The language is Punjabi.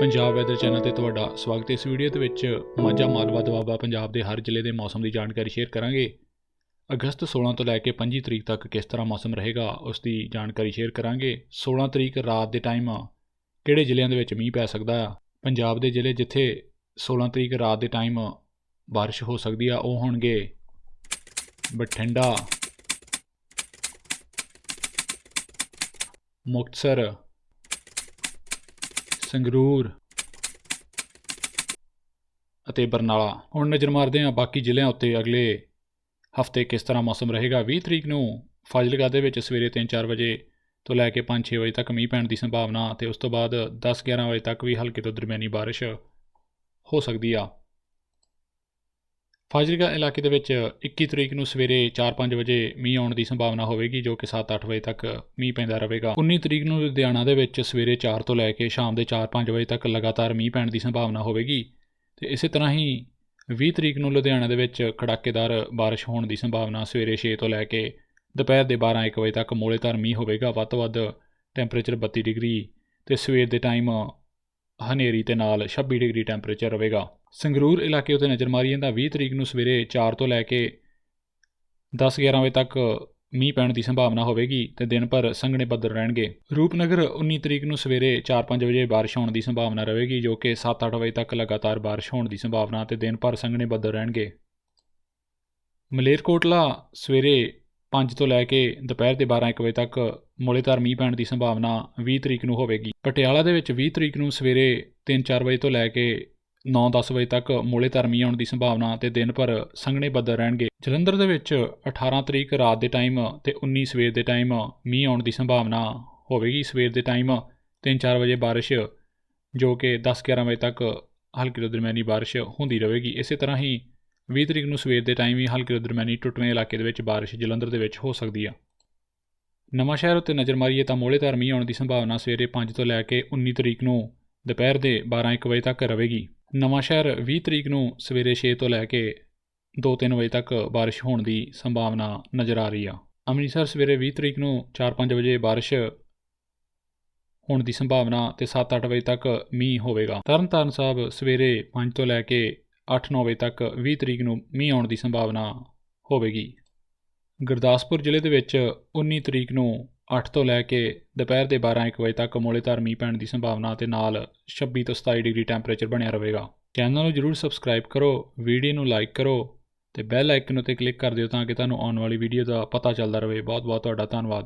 ਪੰਜਾਬ ਵੈਦਰ ਚੈਨਲ ਤੇ ਤੁਹਾਡਾ ਸਵਾਗਤ ਹੈ। ਇਸ ਵੀਡੀਓ ਦੇ ਵਿੱਚ ਮਾਝਾ ਮਾਲਵਾ ਦੁਆਬਾ ਪੰਜਾਬ ਦੇ ਹਰ ਜ਼ਿਲ੍ਹੇ ਦੇ ਮੌਸਮ ਦੀ ਜਾਣਕਾਰੀ ਸ਼ੇਅਰ ਕਰਾਂਗੇ। ਅਗਸਤ 16 ਤੋਂ ਲੈ ਕੇ 25 ਤਰੀਕ ਤੱਕ ਕਿਸ ਤਰ੍ਹਾਂ ਮੌਸਮ ਰਹੇਗਾ, ਉਸ ਦੀ ਜਾਣਕਾਰੀ ਸ਼ੇਅਰ ਕਰਾਂਗੇ। 16 ਤਰੀਕ ਰਾਤ ਦੇ ਟਾਈਮ ਕਿਹੜੇ ਜ਼ਿਲ੍ਹਿਆਂ ਦੇ ਵਿੱਚ ਮੀਂਹ ਪੈ ਸਕਦਾ ਆ? ਪੰਜਾਬ ਦੇ ਜ਼ਿਲ੍ਹੇ ਜਿੱਥੇ 16 ਤਰੀਕ ਰਾਤ ਦੇ ਟਾਈਮ ਬਾਰਿਸ਼ ਹੋ ਸਕਦੀ ਆ, ਉਹ ਹੋਣਗੇ ਬਠਿੰਡਾ। ਮੁਕਤਸਰ ਸੰਗਰੂਰ ਅਤੇ ਬਰਨਾਲਾ। ਹੁਣ ਨਜ਼ਰ ਮਾਰਦੇ ਹਾਂ ਬਾਕੀ ਜ਼ਿਲ੍ਹਿਆਂ ਉੱਤੇ ਅਗਲੇ ਹਫ਼ਤੇ ਕਿਸ ਤਰ੍ਹਾਂ ਮੌਸਮ ਰਹੇਗਾ। 20 ਤਰੀਕ ਨੂੰ ਫਾਜ਼ਿਲਕਾ ਦੇ ਵਿੱਚ ਸਵੇਰੇ 3-4 ਵਜੇ ਤੋਂ ਲੈ ਕੇ 5-6 ਵਜੇ ਤੱਕ ਮੀਂਹ ਪੈਣ ਦੀ ਸੰਭਾਵਨਾ ਤੇ ਉਸ ਤੋਂ ਬਾਅਦ 10-11 ਵਜੇ ਤੱਕ ਵੀ ਹਲਕੀ ਤੋਂ ਦਰਮਿਆਨੀ ਬਾਰਿਸ਼ ਹੋ ਸਕਦੀ ਆ। ਫਾਜ਼ਿਲਕਾ ਇਲਾਕੇ ਦੇ ਵਿੱਚ 21 ਤਰੀਕ ਨੂੰ ਸਵੇਰੇ 4-5 ਵਜੇ ਮੀਂਹ ਆਉਣ ਦੀ ਸੰਭਾਵਨਾ ਹੋਵੇਗੀ, ਜੋ ਕਿ 7-8 ਵਜੇ ਤੱਕ ਮੀਂਹ ਪੈਂਦਾ ਰਹੇਗਾ। 19 ਤਰੀਕ ਨੂੰ ਲੁਧਿਆਣਾ ਦੇ ਵਿੱਚ ਸਵੇਰੇ 4 ਤੋਂ ਲੈ ਕੇ ਸ਼ਾਮ ਦੇ 4-5 ਵਜੇ ਤੱਕ ਲਗਾਤਾਰ ਮੀਂਹ ਪੈਣ ਦੀ ਸੰਭਾਵਨਾ ਹੋਵੇਗੀ। ਤੇ ਇਸੇ ਤਰ੍ਹਾਂ ਹੀ 20 ਤਰੀਕ ਨੂੰ ਲੁਧਿਆਣਾ ਦੇ ਵਿੱਚ ਕੜਾਕੇਦਾਰ ਬਾਰਿਸ਼ ਹੋਣ ਦੀ ਸੰਭਾਵਨਾ ਸਵੇਰੇ 6 ਤੋਂ ਲੈ ਕੇ ਦੁਪਹਿਰ ਦੇ 12-1 ਵਜੇ ਤੱਕ ਮੋੜੇਦਾਰ ਮੀਂਹ ਹੋਵੇਗਾ। ਵੱਧ ਤੋਂ ਵੱਧ ਟੈਂਪਰੇਚਰ 32 ਡਿਗਰੀ ਤੇ ਸਵੇਰ ਦੇ ਟਾਈਮ ਹਨੇਰੀ ਤੇ ਨਾਲ 26 ਡਿਗਰੀ ਟੈਂਪਰੇਚਰ ਰਹੇਗਾ। ਸੰਗਰੂਰ ਇਲਾਕੇ ਉਤੇ ਨਜ਼ਰ ਮਾਰੀਏ ਤਾਂ 20 ਤਰੀਕ ਨੂੰ ਸਵੇਰੇ 4 ਤੋਂ ਲੈ ਕੇ 10-11 ਵਜੇ ਤੱਕ ਮੀਂਹ ਪੈਣ ਦੀ ਸੰਭਾਵਨਾ ਹੋਵੇਗੀ ਤੇ ਦਿਨ ਭਰ ਸੰਘਣੇ ਬੱਦਲ ਰਹਿਣਗੇ। ਰੂਪਨਗਰ 19 ਤਰੀਕ ਨੂੰ ਸਵੇਰੇ 4-5 ਵਜੇ ਬਾਰਿਸ਼ ਹੋਣ ਦੀ ਸੰਭਾਵਨਾ ਰਹੇਗੀ, ਜੋ ਕਿ 7-8 ਵਜੇ ਤੱਕ ਲਗਾਤਾਰ ਬਾਰਿਸ਼ ਹੋਣ ਦੀ ਸੰਭਾਵਨਾ ਤੇ ਦਿਨ ਭਰ ਸੰਘਣੇ ਬੱਦਲ ਰਹਿਣਗੇ। ਮਲੇਰਕੋਟਲਾ ਸਵੇਰੇ 5 ਤੋਂ ਲੈ ਕੇ ਦੁਪਹਿਰ ਦੇ 12-1 ਵਜੇ ਤੱਕ ਮੋਲੇਦਾਰ ਮੀਂਹ ਪੈਣ ਦੀ ਸੰਭਾਵਨਾ 20 ਤਰੀਕ ਨੂੰ ਹੋਵੇਗੀ। ਪਟਿਆਲਾ ਦੇ ਵਿੱਚ 20 ਤਰੀਕ ਨੂੰ ਸਵੇਰੇ 3-4 ਵਜੇ ਤੋਂ ਲੈ ਕੇ 9-10 ਵਜੇ ਤੱਕ ਮੋਲੇਦਾਰ ਮੀਂਹ ਆਉਣ ਦੀ ਸੰਭਾਵਨਾ ਤੇ ਦਿਨ ਭਰ ਸੰਘਣੇ ਬੱਦਲ ਰਹਿਣਗੇ। ਜਲੰਧਰ ਦੇ ਵਿੱਚ 18 ਤਰੀਕ ਰਾਤ ਦੇ ਟਾਈਮ ਤੇ 19 ਸਵੇਰ ਦੇ ਟਾਈਮ ਮੀਂਹ ਆਉਣ ਦੀ ਸੰਭਾਵਨਾ ਹੋਵੇਗੀ। ਸਵੇਰ ਦੇ ਟਾਈਮ 3-4 ਵਜੇ ਬਾਰਿਸ਼, ਜੋ ਕਿ 10-11 ਵਜੇ ਤੱਕ ਹਲਕੀ ਤੋਂ ਦਰਮਿਆਨੀ ਬਾਰਿਸ਼ ਹੁੰਦੀ ਰਹੇਗੀ। ਇਸੇ ਤਰ੍ਹਾਂ ਹੀ 20 ਤਰੀਕ ਨੂੰ ਸਵੇਰ ਦੇ ਟਾਈਮ ਹੀ ਹਲਕੀ ਤੋਂ ਦਰਮਿਆਨੀ ਟੁੱਟਵੇਂ ਇਲਾਕੇ ਦੇ ਵਿੱਚ ਬਾਰਿਸ਼ ਜਲੰਧਰ ਦੇ ਵਿੱਚ ਹੋ ਸਕਦੀ ਆ। ਨਵਾਂ ਸ਼ਹਿਰ ਉੱਤੇ ਨਜ਼ਰ ਮਾਰੀਏ ਤਾਂ ਮੋਲੇਦਾਰ ਮੀਂਹ ਆਉਣ ਦੀ ਸੰਭਾਵਨਾ ਸਵੇਰੇ 5 ਤੋਂ ਲੈ ਕੇ 19 ਤਰੀਕ ਨੂੰ, ਦੁਪਹਿਰ ਦੇ 12-1 ਵਜੇ ਤੱਕ ਰਹੇਗੀ। ਨਵਾਂ ਸ਼ਹਿਰ 20 ਤਰੀਕ ਨੂੰ ਸਵੇਰੇ 6 ਤੋਂ ਲੈ ਕੇ 2-3 ਵਜੇ ਤੱਕ ਬਾਰਿਸ਼ ਹੋਣ ਦੀ ਸੰਭਾਵਨਾ ਨਜ਼ਰ ਆ ਰਹੀ ਆ। ਅੰਮ੍ਰਿਤਸਰ ਸਵੇਰੇ 20 ਤਰੀਕ ਨੂੰ 4-5 ਵਜੇ ਬਾਰਿਸ਼ ਹੋਣ ਦੀ ਸੰਭਾਵਨਾ ਤੇ 7-8 ਵਜੇ ਤੱਕ ਮੀਂਹ ਹੋਵੇਗਾ। ਤਰਨਤਾਰਨ ਸਾਹਿਬ ਸਵੇਰੇ 5 ਤੋਂ ਲੈ ਕੇ 8-9 ਵਜੇ ਤੱਕ 20 ਤਰੀਕ ਨੂੰ ਮੀਂਹ ਆਉਣ ਦੀ ਸੰਭਾਵਨਾ ਹੋਵੇਗੀ। ਗੁਰਦਾਸਪੁਰ ਜ਼ਿਲ੍ਹੇ ਦੇ ਵਿੱਚ 19 ਤਰੀਕ ਨੂੰ 8 ਤੋਂ ਲੈ ਕੇ ਦੁਪਹਿਰ ਦੇ 12-1 ਵਜੇ ਤੱਕ ਮੋਲੇਦਾਰ ਮੀਂਹ ਪੈਣ ਦੀ ਸੰਭਾਵਨਾ ਤੇ ਨਾਲ 26 ਤੋਂ 27 ਡਿਗਰੀ ਟੈਂਪਰੇਚਰ ਬਣਿਆ ਰਹੇਗਾ। ਚੈਨਲ ਨੂੰ ਜਰੂਰ ਸਬਸਕ੍ਰਾਈਬ ਕਰੋ, ਵੀਡੀਓ ਨੂੰ ਲਾਈਕ ਕਰੋ ਤੇ ਬੈਲ ਆਈਕਨ ਉੱਤੇ ਕਲਿੱਕ ਕਰ ਦਿਓ ਤਾਂ ਕਿ ਤੁਹਾਨੂੰ ਆਉਣ ਵਾਲੀ ਵੀਡੀਓ ਦਾ ਪਤਾ ਚੱਲਦਾ ਰਹੇ। ਬਹੁਤ ਬਹੁਤ ਤੁਹਾਡਾ ਧੰਨਵਾਦ।